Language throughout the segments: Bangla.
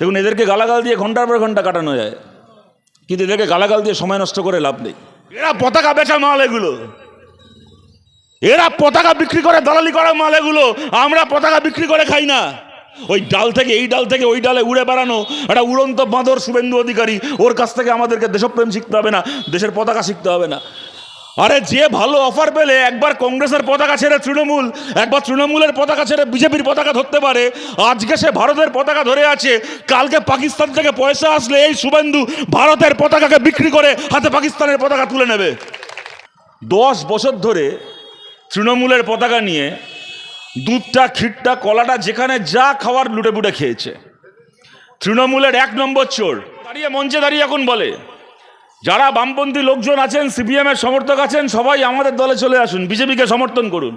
দেখুন, এদেরকে গালাগাল দিয়ে ঘণ্টার পর ঘণ্টা কাটানো যায়। কিন্তু এদেরকে গালাগাল দিয়ে সময় নষ্ট করে লাভ নেই। এরা পতাকা বেচা মাল এগুলো। এরা পতাকা বিক্রি করে দালালি করা মাল এগুলো। আমরা পতাকা বিক্রি করে খাই না। ওই ডাল থেকে, এই ডাল থেকে ওই ডালে উড়ে বেড়ানো একটা উড়ন্ত বাঁদর শুভেন্দু অধিকারী, ওর কাছ থেকে আমাদেরকে দেশপ্রেম শিখতে হবে না, দেশের পতাকা শিখতে হবে না। আরে যে ভালো অফার পেলে একবার কংগ্রেসের পতাকা ছেড়ে তৃণমূল, একবার তৃণমূলের পতাকা ছেড়ে বিজেপির পতাকা ধরতে পারে। আজকে সে ভারতের পতাকা ধরে আছে। কালকে পাকিস্তান থেকে পয়সা আসলে এই শুভেন্দু ভারতের পতাকাকে বিক্রি করে হাতে পাকিস্তানের পতাকা তুলে নেবে। দশ বছর ধরে তৃণমূলের পতাকা নিয়ে দুধটা, ক্ষীরটা, কলাটা যেখানে যা খাওয়ার লুটে পুটে খেয়েছে। তৃণমূলের এক নম্বর চোর। দাঁড়িয়ে মঞ্চে দাঁড়িয়ে এখন বলে যারা বামপন্থী লোকজন আছেন সিপিএমের সমর্থক আছেন, সবাই আমাদের দলে চলে আসুন, বিজেপিকে সমর্থন করুন।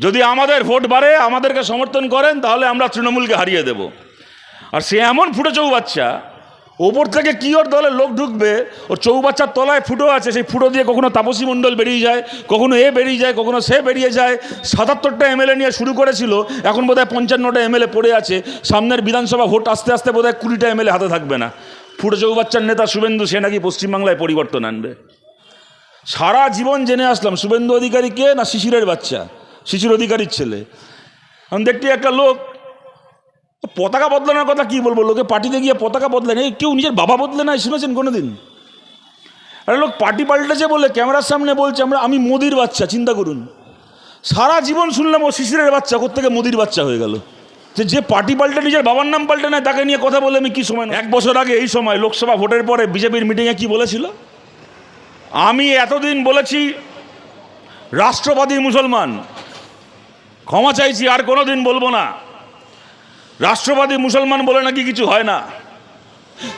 যদি আমাদের ভোট বাড়ে, আমাদেরকে সমর্থন করেন, তাহলে আমরা তৃণমূলকে হারিয়ে দেব। আর সে এমন ফুটো চৌবাচ্চা, ওপর থেকে কি ওর দলে লোক ঢুকবে, ওর চৌবাচ্চার তলায় ফুটো আছে, সেই ফুটো দিয়ে কখনো তাপসী মণ্ডল বেরিয়ে যায়, কখনো এ বেরিয়ে যায়, কখনো সে বেরিয়ে যায়। সাতাত্তরটা এমএলএ নিয়ে শুরু করেছিল, এখন বোধহয় পঞ্চান্নটা এমএলএ পড়ে আছে, সামনের বিধানসভা ভোট আস্তে আস্তে বোধহয় কুড়িটা এমএলএ হাতে থাকবে না। ফুটো চৌবাচ্চার নেতা শুভেন্দু, সে নাকি পশ্চিমবাংলায় পরিবর্তন আনবে। সারা জীবন জেনে আসলাম, শুভেন্দু অধিকারী কে না শিশিরের বাচ্চা? শিশির অধিকারীর ছেলে। আমি দেখতে একটা লোক, পতাকা বদলানোর কথা কি বলব? লোকে পার্টিতে গিয়ে পতাকা বদলে নেই কেউ নিজের বাবা বদলে নাই শুনেছেন কোনোদিন? আরে লোক পার্টি পাল্টেছে বলে ক্যামেরার সামনে বলছে, আমরা, আমি মোদির বাচ্চা, চিন্তা করুন। সারা জীবন শুনলাম, ও শিশিরের বাচ্চা কোথেকে মোদির বাচ্চা হয়ে গেল? যে যে পার্টি পাল্টে নিজের বাবার নাম পাল্টে নেয়, তাকে নিয়ে কথা বলে আমি কি সময় এক বছর আগে এই সময় লোকসভা ভোটের পরে বিজেপির মিটিংয়ে কি বলেছিল? আমি এতদিন বলেছি, রাষ্ট্রবাদী মুসলমান, ক্ষমা চাইছি, আর কোনো দিন বলব না। রাষ্ট্রবাদী মুসলমান বলে নাকি কিছু হয় না?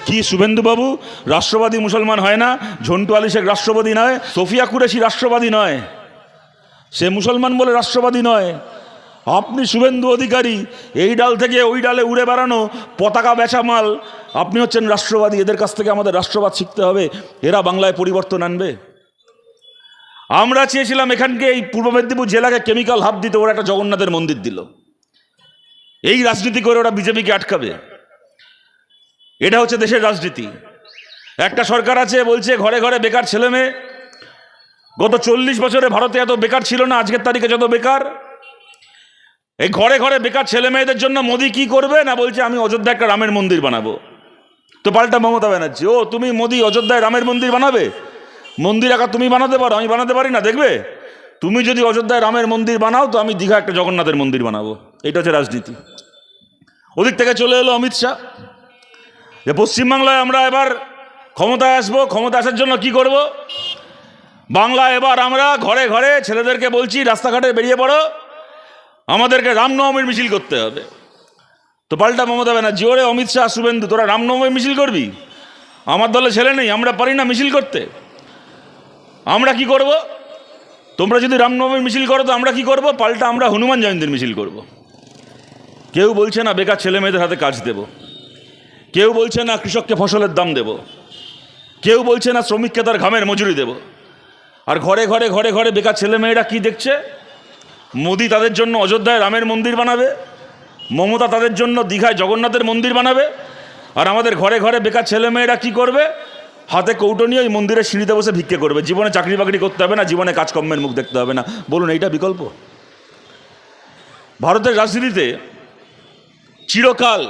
কি শুভেন্দুবাবু? রাষ্ট্রবাদী মুসলমান হয় না, ঝন্টু আলী শেখ রাষ্ট্রবাদী নয়, সোফিয়া কুরেশি রাষ্ট্রবাদী নয়। সে মুসলমান বলে রাষ্ট্রবাদী নয়। আপনি শুভেন্দু অধিকারী, এই ডাল থেকে ওই ডালে উড়ে বেড়ানো পতাকা বেচা মাল, আপনি হচ্ছেন রাষ্ট্রবাদী, এদের কাছ থেকে আমাদের রাষ্ট্রবাদ শিখতে হবে, এরা বাংলায় পরিবর্তন আনবে। আমরা চেয়েছিলাম এখানকে এই পূর্ব মেদিনীপুর জেলাকে কেমিক্যাল হাব দিতে, ওরা একটা জগন্নাথের মন্দির দিল। এই রাজনীতি করে ওরা বিজেপিকে আটকাবে। এটা হচ্ছে দেশের রাজনীতি। একটা সরকার আছে, বলছে ঘরে ঘরে বেকার ছেলে মেয়ে গত চল্লিশ বছরে ভারতে এত বেকার ছিল না, আজকের তারিখে যত বেকার এই ঘরে ঘরে বেকার ছেলে মেয়েদের জন্য মোদি কি করবে? না বলছে, আমি অযোধ্যা একটা রামের মন্দির বানাবো। তো পাল্টা মমতা ব্যানার্জি, ও, তুমি মোদি অযোধ্যায় রামের মন্দির বানাবে? মন্দির একা তুমি বানাতে পারো, আমি বানাতে পারি না, দেখবে? তুমি যদি অযোধ্যায় রামের মন্দির বানাও, তো আমি দীঘা একটা জগন্নাথের মন্দির বানাবো। এটা হচ্ছে রাজনীতি। ওদিক থেকে চলে এলো অমিত শাহ। যে পশ্চিমবাংলায় আমরা এবার ক্ষমতায় আসব ক্ষমতা আসার জন্য কি করব? বাংলা এবার আমরা ঘরে ঘরে ছেলেদেরকে বলছি, রাস্তাঘাটে বেরিয়ে পড়ো। আমাদেরকে রামনবমীর মিছিল করতে হবে। তো পাল্টা মমতা ব্যানার্জি, ওরে অমিত শাহ, শুভেন্দু, তোরা রামনবমীর মিছিল করবি? আমার দলে ছেলে নেই, আমরা পারি না মিছিল করতে। আমরা কি করব? তোমরা যদি রামনবমীর মিছিল করো, তো আমরা কি করব? পাল্টা আমরা হনুমান জয়ন্তীর মিছিল করব। কেউ বলছে না, বেকার ছেলে মেয়েদের হাতে কাজ দেব। কেউ বলছে না, কৃষককে ফসলের দাম দেব। কেউ বলছে না, শ্রমিককে তার ঘামের মজুরি দেব। আর ঘরে ঘরে ঘরে ঘরে বেকার ছেলে মেয়েরা কি দেখছে? মোদি তাদের জন্য অযোধ্যায় রামের মন্দির বানাবে, মমতা তাদের জন্য দীঘায় জগন্নাথের মন্দির বানাবে, আর আমাদের ঘরে ঘরে বেকার ছেলেমেয়েরা কি করবে? হাতে কৌটো নিয়ে ওই মন্দিরের সিঁড়িতে বসে ভিক্ষে করবে। জীবনে চাকরি বাকরি করতে হবে না, জীবনে কাজকর্মের মুখ দেখতে হবে না। বলুন, এইটা বিকল্প? ভারতের রাজনীতিতে চিরকাল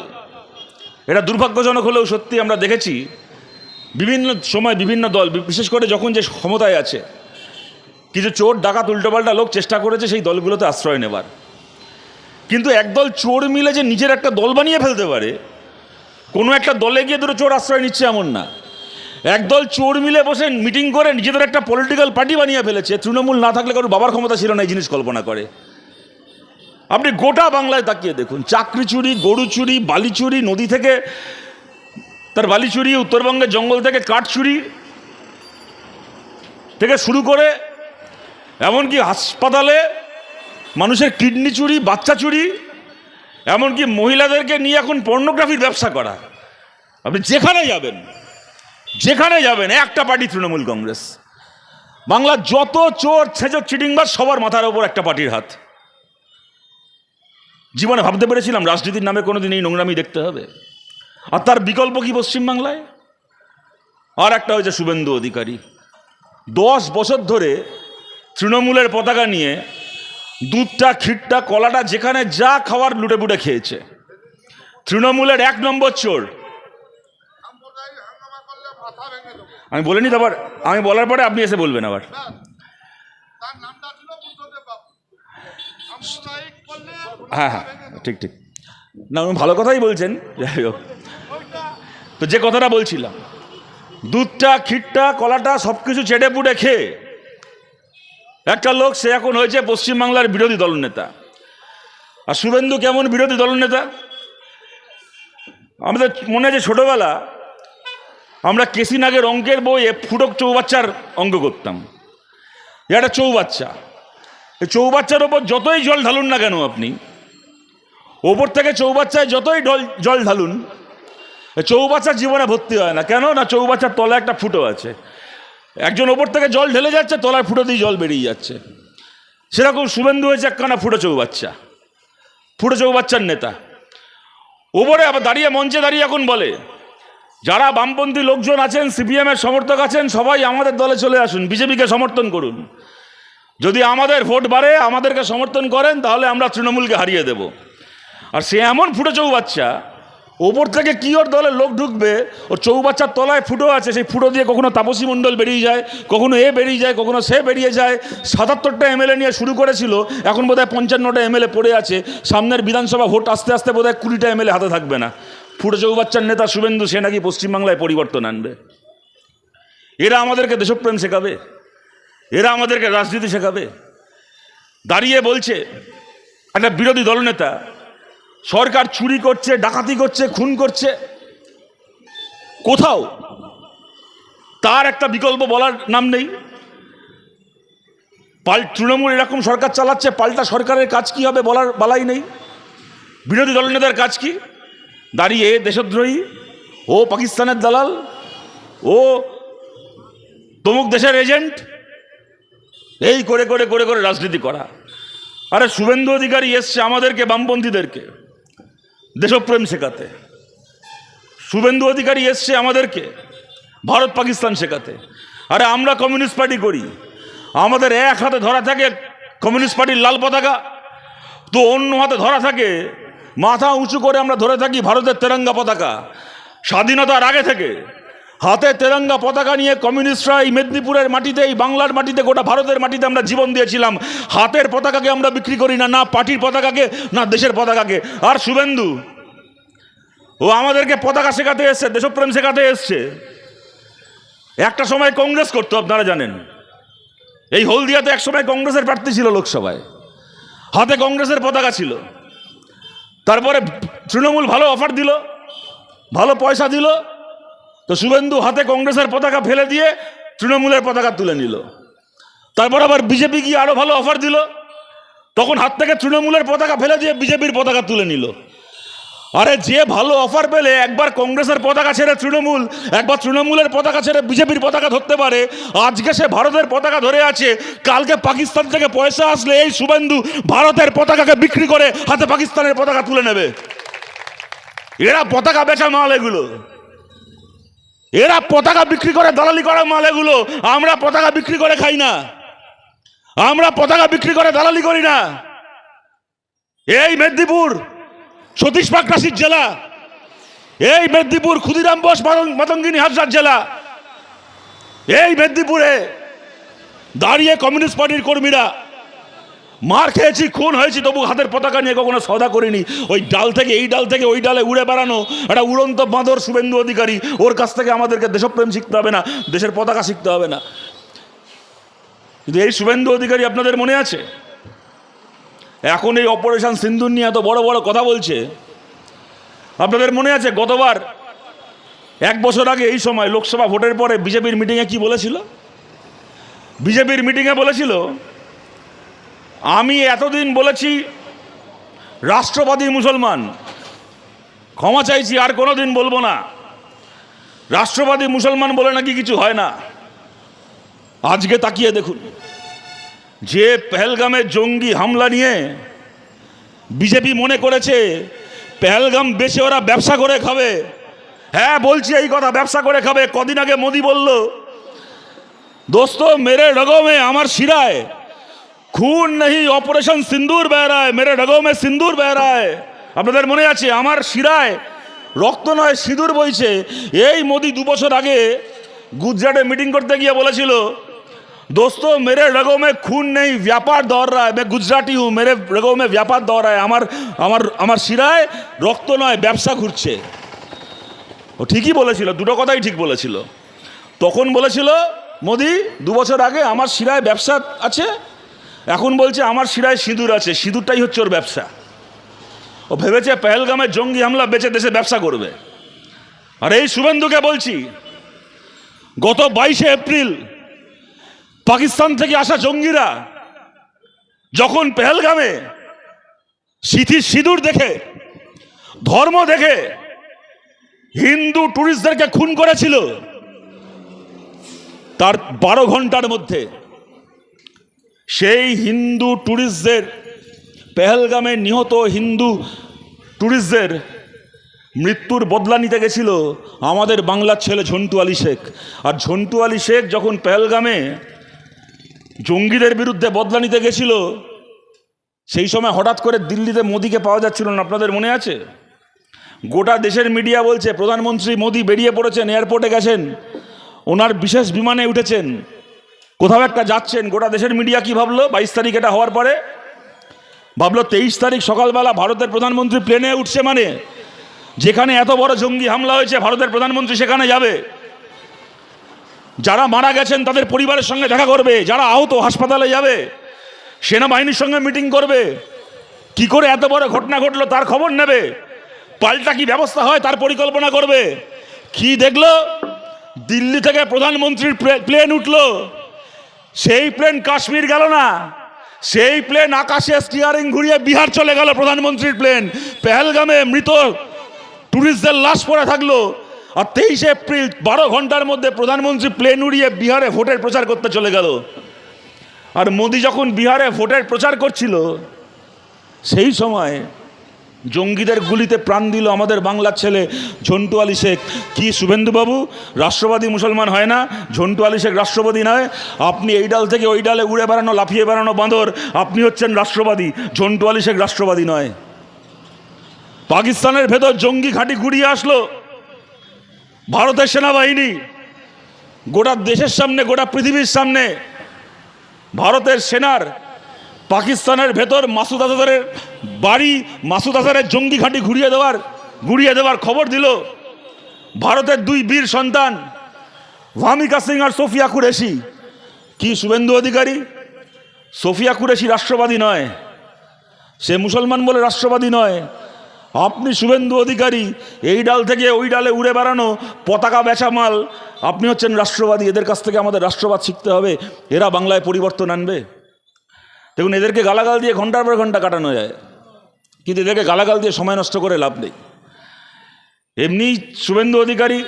এটা দুর্ভাগ্যজনক হলেও সত্যি আমরা দেখেছি, বিভিন্ন সময় বিভিন্ন দল, বিশেষ করে যখন যে ক্ষমতায় আছে কিছু চোর, ডাকাত, উল্টোপাল্টা লোক চেষ্টা করেছে সেই দলগুলোতে আশ্রয় নেবার। কিন্তু একদল চোর মিলে যে নিজের একটা দল বানিয়ে ফেলতে পারে, কোনো একটা দলে গিয়ে দুটো চোর আশ্রয় নিচ্ছে এমন না। একদল চোর মিলে বসে মিটিং করে নিজেদের একটা পলিটিক্যাল পার্টি বানিয়ে ফেলেছে, তৃণমূল না থাকলে কারোর বাবার ক্ষমতা ছিল না এই জিনিস কল্পনা করে। আপনি গোটা বাংলায় তাকিয়ে দেখুন, চাকরি চুরি, গরু চুরি, বালি চুরি, নদী থেকে তার বালি চুরি, উত্তরবঙ্গের জঙ্গল থেকে কাঠ চুরি থেকে শুরু করে এমনকি হাসপাতালে মানুষের কিডনি চুরি, বাচ্চা চুরি, এমনকি মহিলাদেরকে নিয়ে এখন পর্নোগ্রাফির ব্যবসা করা। আপনি যেখানে যাবেন যেখানে যাবেন, একটা পার্টি তৃণমূল কংগ্রেস। বাংলার যত চোর ছেঁচক চিটিংবাজ সবার মাথার ওপর একটা পার্টির হাত। জীবনে ভাবতে পেরেছিলাম রাজনীতির নামে কোনোদিন এই নোংরামি দেখতে হবে। আর তার বিকল্প কি পশ্চিমবাংলায়? আর একটা হয়েছে শুভেন্দু অধিকারী। দশ বছর ধরে তৃণমূলের পতাকা নিয়ে দুধটা, ক্ষীরটা, কলাটা, যেখানে যা খাওয়ার লুটে পুটে খেয়েছে। তৃণমূলের এক নম্বর চোর। আমি বলিনি তো আবার আমি বলার পরে আপনি এসে বলবেন আবার। হ্যাঁ হ্যাঁ ঠিক ঠিক। না, উনি ভালো কথাই বলছেন, যাই হোক। তো যে কথাটা বলছিলাম, দুধটা, ক্ষীরটা, কলাটা সব কিছু চেটে পুটে খেয়ে একটা লোক, সে এখন হয়েছে পশ্চিমবাংলার বিরোধী দলনেতা। আর শুভেন্দু কেমন বিরোধী দলনেতা? আমাদের মনে আছে ছোটোবেলা আমরা কেসিনাগের অঙ্কের বইয়ে ফুটক চৌবাচ্চার অঙ্ক করতাম। একটা চৌবাচ্চা। এই চৌবাচ্চার ওপর যতই জল ঢালুন না কেন আপনি, ওপর থেকে চৌবাচ্চায় যতই জল ঢালুন চৌবাচ্চার জীবনে ভর্তি হয় না। কেন? না, চৌবাচ্চার তলায় একটা ফুটো আছে। একজন ওপর থেকে জল ঢেলে যাচ্ছে তলার ফুটো দিয়ে জল বেরিয়ে যাচ্ছে। সেরকম শুভেন্দু হয়েছে একখানা ফুটো চৌ বাচ্চা ফুটো চৌবাচ্চার নেতা। ওপরে আবার দাঁড়িয়ে মঞ্চে দাঁড়িয়ে এখন বলে, যারা বামপন্থী লোকজন আছেন, সিপিএমের সমর্থক আছেন, সবাই আমাদের দলে চলে আসুন, বিজেপিকে সমর্থন করুন। যদি আমাদের ভোট বাড়ে, আমাদেরকে সমর্থন করেন, তাহলে আমরা তৃণমূলকে হারিয়ে দেব। আর সে এমন ফুটো চৌবাচ্চা ওপর থেকে কি ওর দলের লোক ঢুকবে? ওর চৌবাচ্চার তলায় ফুটো আছে, সেই ফুটো দিয়ে কখনো তাপসী মণ্ডল বেরিয়ে যায়, কখনো এ বেরিয়ে যায়, কখনো সে বেরিয়ে যায়। সাতাত্তরটা এমএলএ নিয়ে শুরু করেছিল, এখন বোধহয় পঞ্চান্নটা এমএলএ পড়ে আছে। সামনের বিধানসভা ভোট আস্তে আস্তে বোধহয় কুড়িটা এমএলএ হাতে থাকবে না। ফুটো চৌবাচ্চার নেতা শুভেন্দু সে নাকি পশ্চিমবাংলায় পরিবর্তন আনবে? এরা আমাদেরকে দেশপ্রেম শেখাবে, এরা আমাদেরকে রাজনীতি শেখাবে। দাঁড়িয়ে বলছে, একটা বিরোধী দলনেতা সরকার চুরি করছে, ডাকাতি করছে, খুন করছে। কোথাও তার একটা বিকল্প বলার নাম নেই। পাল তৃণমূল এরকম সরকার চালাচ্ছে, পাল্টা সরকারের কাজ কি হবে বলার বলাই নেই। বিরোধী দলনেতার কাজ কি? দাঁড়িয়ে দেশদ্রোহী, ও পাকিস্তানের দালাল, ও তমুক দেশের এজেন্ট, এই করে করে করে করে রাজনীতি করা। আরে শুভেন্দু অধিকারী এসছে আমাদেরকে, বামপন্থীদেরকে। দেশপ্রেম শেখাতে। শুভেন্দু অধিকারী এসছে আমাদেরকে, ভারত পাকিস্তান শেখাতে। আরে আমরা কমিউনিস্ট পার্টি করি। আমাদের এক হাতে ধরা থাকে কমিউনিস্ট পার্টির লাল পতাকা, তো অন্য হাতে ধরা থাকে, মাথা উঁচু করে আমরা ধরে থাকি ভারতের তেরঙ্গা পতাকা। স্বাধীনতার আগে থেকে হাতে তেরঙ্গা পতাকা নিয়ে কমিউনিস্টরা এই মেদিনীপুরের মাটিতে, এই বাংলার মাটিতে, গোটা ভারতের মাটিতে আমরা জীবন দিয়েছিলাম। হাতের পতাকাকে আমরা বিক্রি করি না না পার্টির পতাকাকে, না দেশের পতাকাকে। আর শুভেন্দু, ও আমাদেরকে পতাকা শেখাতে এসছে, দেশপ্রেম শেখাতে এসছে। একটা সময় কংগ্রেস করতো, আপনারা জানেন। এই হলদিয়াতে এক সময় কংগ্রেসের প্রার্থী ছিল লোকসভায়। হাতে কংগ্রেসের পতাকা ছিল। তারপরে তৃণমূল ভালো অফার দিল, ভালো পয়সা দিল তো শুভেন্দু হাতে কংগ্রেসের পতাকা ফেলে দিয়ে তৃণমূলের পতাকা তুলে নিল। তারপর আবার বিজেপি গিয়ে আরও ভালো অফার দিল। তখন হাত থেকে তৃণমূলের পতাকা ফেলে দিয়ে বিজেপির পতাকা তুলে নিল। আরে যে ভালো অফার পেলে একবার কংগ্রেসের পতাকা ছেড়ে তৃণমূল, একবার তৃণমূলের পতাকা ছেড়ে বিজেপির পতাকা ধরতে পারে। আজকে সে ভারতের পতাকা ধরে আছে। কালকে পাকিস্তান থেকে পয়সা আসলে এই শুভেন্দু ভারতের পতাকাকে বিক্রি করে হাতে পাকিস্তানের পতাকা তুলে নেবে। এরা পতাকা বেচা মাল এগুলো। এরা পতাকা বিক্রি করে দালালি করে মাল এগুলো আমরা পতাকা বিক্রি করে খাই না। আমরা পতাকা বিক্রি করে দালালি করি না। এই মেদিনীপুর, সতীশ পাকরাশির জেলা। এই মেদিনীপুর, ক্ষুদিরাম বোস মাতং- মাতঙ্গিনী হাজরার জেলা। এই মেদিনীপুরে দাঁড়িয়ে কমিউনিস্ট পার্টির কর্মীরা মার খেয়েছি, খুন হয়েছি, তবু হাতের পতাকা নিয়ে কখনো সদা করিনি। ওই ডাল থেকে, এই ডাল থেকে, ওই ডালে উড়ে বেড়ানো একটা উড়ন্ত বাঁদর শুভেন্দু অধিকারী, ওর কাছ থেকে আমাদেরকে দেশপ্রেম শিখতে হবে না, দেশের পতাকা শিখতে হবে না। কিন্তু এই শুভেন্দু অধিকারী আপনাদের মনে আছে? এখন এই অপারেশন সিন্ধুর নিয়ে এত বড় বড় কথা বলছে। আপনাদের মনে আছে, গতবার, এক বছর আগে এই সময় লোকসভা ভোটের পরে বিজেপির মিটিংয়ে কি বলেছিল? বিজেপির মিটিংয়ে বলেছিল আমি এতদিন বলেছি, রাষ্ট্রবাদী মুসলমান। ক্ষমা চাইছি, আর কোনো দিন বলব না। রাষ্ট্রবাদী মুসলমান বলে নাকি কিছু হয় না। আজকে তাকিয়ে দেখুন, যে পেহেলগামের জঙ্গি হামলা নিয়ে বিজেপি মনে করেছে, পেহেলগাম বেছে ওরা ব্যবসা করে খাবে। হ্যাঁ বলছি এই কথা, ব্যবসা করে খাবে। কদিন আগে মোদি বলল, দোস্ত, মেরে রগমে আমার শিরায়। খুন নেই অপারেশন সিন্দুর বহ রায় মেরে ঢগও মে সিন্দুর বহ রায় আপনাদের মনে আছে, আমার শিরায় রক্ত নয়, সিঁদুর বইছে। এই মোদি দু বছর আগে গুজরাটে মিটিং করতে গিয়ে বলেছিল, দোস্ত, মেরে রগো মে খুন নেই, ব্যাপার দৌড় রায়। মে গুজরাটি হুম, মেরে রগো মে ব্যাপার দৌড় রা আমার আমার আমার শিরায় রক্ত নয়, ব্যবসা ঘুরছে। ও ঠিকই বলেছিল, দুটো কথাই ঠিক বলেছিল। তখন বলেছিল, মোদি, দু বছর আগে আমার শিরায় ব্যবসা আছে এখন বলছে, আমার শিরায় সিঁদুর আছে, সিঁদুরটাই হচ্ছে ওর ব্যবসা। ও ভেবেছে পেহেলগামে জঙ্গি হামলা বেঁচে দেশে ব্যবসা করবে। আর এই শুভেন্দুকে বলছি, গত বাইশে এপ্রিল পাকিস্তান থেকে আসা জঙ্গিরা যখন পেহেলগামে সিথির সিঁদুর দেখে, ধর্ম দেখে হিন্দু টুরিস্টদেরকে খুন করেছিল, তার বারো ঘণ্টার মধ্যে সেই হিন্দু ট্যুরিস্টদের পেহেলগামে নিহত হিন্দু ট্যুরিস্টদের মৃত্যুর বদলা নিতে গেছিল আমাদের বাংলার ছেলে ঝন্টু আলী শেখ। আর ঝন্টু আলী শেখ যখন পেহেলগামে জঙ্গিদের বিরুদ্ধে বদলা নিতে গেছিল, সেই সময় হঠাৎ করে দিল্লিতে মোদিকে পাওয়া যাচ্ছিল না। আপনাদের মনে আছে? গোটা দেশের মিডিয়া বলছে, প্রধানমন্ত্রী মোদি বেরিয়ে পড়েছেন, এয়ারপোর্টে গেছেন, ওনার বিশেষ বিমানে উঠেছেন। কোথাও একটা যাচ্ছেন, গোটা দেশের মিডিয়া কি ভাবলো? বাইশ তারিখ এটা হওয়ার পরে? ভাবলো তেইশ তারিখ সকালবেলা ভারতের প্রধানমন্ত্রী প্লেনে উঠছে মানে? যেখানে এত বড় জঙ্গি হামলা হয়েছে, ভারতের প্রধানমন্ত্রী সেখানে যাবে। যারা মারা গেছেন, তাদের পরিবারের সঙ্গে দেখা করবে। যারা আহত, হাসপাতালে যাবে। সেনাবাহিনীর সঙ্গে মিটিং করবে। কি করে এত বড় ঘটনা ঘটলো, তার খবর নেবে? পাল্টা কি ব্যবস্থা হয়, তার পরিকল্পনা করবে? কি দেখল? দিল্লি থেকে প্রধানমন্ত্রীর প্লেন উঠল। সেই প্লেন কাশ্মীর গেল না। সেই প্লেন আকাশে স্টিয়ারিং ঘুরিয়ে বিহার চলে গেল প্রধানমন্ত্রীর প্লেন পেহেলগামে মৃত ট্যুরিস্টদের লাশ পড়ে থাকল। আর তেইশে এপ্রিল, বারো ঘণ্টার মধ্যে প্রধানমন্ত্রী প্লেন উড়িয়ে বিহারে ভোটের প্রচার করতে চলে গেল। আর মোদি যখন বিহারে ভোটের প্রচার করছিল, সেই সময় জঙ্গিদের গুলিতে প্রাণ দিল আমাদের বাংলার ছেলে ঝন্টু আলী শেখ। কি শুভেন্দুবাবু? রাষ্ট্রবাদী মুসলমান হয় না? ঝন্টু আলী শেখ রাষ্ট্রবাদী নয়। আপনি এই ডাল থেকে ওই ডালে উড়ে বেড়ানো, লাফিয়ে বেড়ানো বাঁদর, আপনি হচ্ছেন রাষ্ট্রবাদী। ঝন্টু আলী শেখ রাষ্ট্রবাদী নয়। পাকিস্তানের ভেতর জঙ্গি ঘাঁটি ঘুরিয়ে আসলো। ভারতের সেনাবাহিনী, গোটা দেশের সামনে, গোটা পৃথিবীর সামনে, ভারতের সেনার পাকিস্তানের ভেতর মাসুদ আজহারের বাড়ি, মাসুদ আজহারের জঙ্গি ঘাঁটি ঘুরিয়ে দেওয়ার ঘুরিয়ে দেওয়ার খবর দিল ভারতের দুই বীর সন্তান, ভামিকা সিং আর সোফিয়া কুরেশি। কি শুভেন্দু অধিকারী? সোফিয়া কুরেশি রাষ্ট্রবাদী নয়, সে মুসলমান বলে রাষ্ট্রবাদী নয়। আপনি শুভেন্দু অধিকারী, এই ডাল থেকে ওই ডালে উড়ে বেড়ানো পতাকা বেচা মাল, আপনি হচ্ছেন রাষ্ট্রবাদী, এদের কাছ থেকে আমাদের রাষ্ট্রবাদ শিখতে হবে, এরা বাংলায় পরিবর্তন আনবে। দেখুন, এদেরকে গালাগাল দিয়ে ঘণ্টার পর ঘণ্টা কাটানো যায়। কিন্তু এদেরকে গালাগাল দিয়ে সময় নষ্ট করে লাভ নেই। এমনি শুভেন্দু অধিকারী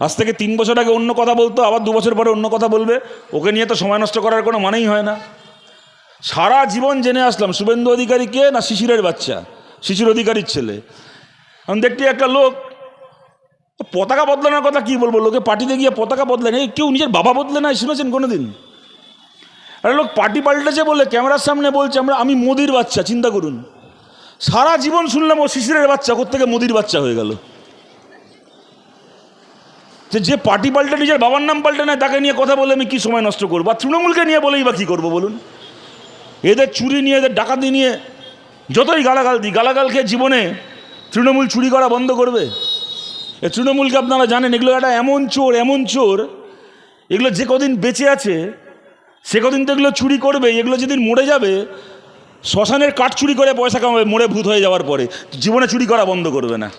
আজ থেকে তিন বছর আগে অন্য কথা বলতো, আবার দু বছর পরে অন্য কথা বলবে। ওকে নিয়ে তো সময় নষ্ট করার কোনো মানেই হয় না। সারা জীবন জেনে আসলাম, শুভেন্দু অধিকারী কে না শিশিরের বাচ্চা? শিশির অধিকারীর ছেলে। আমি দেখছি একটা লোক, পতাকা বদলানোর কথা কি বলব? লোকে পার্টিতে গিয়ে পতাকা বদলে নেই কেউ নিজের বাবা বদলে নাই, শুনেছেন কোনোদিন? আরে লোক পার্টি পাল্টেছে বলে ক্যামেরার সামনে বলছে, আমরা, আমি মোদির বাচ্চা, চিন্তা করুন। সারা জীবন শুনলাম ও শিশিরের বাচ্চা কোথেকে মোদির বাচ্চা হয়ে গেল। যে যে পার্টি পাল্টে নিজের বাবার নাম পাল্টে নেয়, তাকে নিয়ে কথা বলে আমি কি সময় নষ্ট করব? আর তৃণমূলকে নিয়ে বলেই বা কী করব বলুন? এদের চুরি নিয়ে, এদের ডাকাতি নিয়ে যতই গালাগাল দিই, গালাগাল খেয়ে জীবনে তৃণমূল চুরি করা বন্ধ করবে? এ তৃণমূলকে আপনারা জানেন, এগুলো একটা এমন চোর এমন চোর, এগুলো যে কদিন বেঁচে আছে সে কদিন তো এগুলো চুরি করবে এগুলো যেদিন মরে যাবে, শ্মশানের কাঠ চুরি করে পয়সা কামাবে, মরে ভূত হয়ে যাওয়ার পরে। জীবনে চুরি করা বন্ধ করবে না।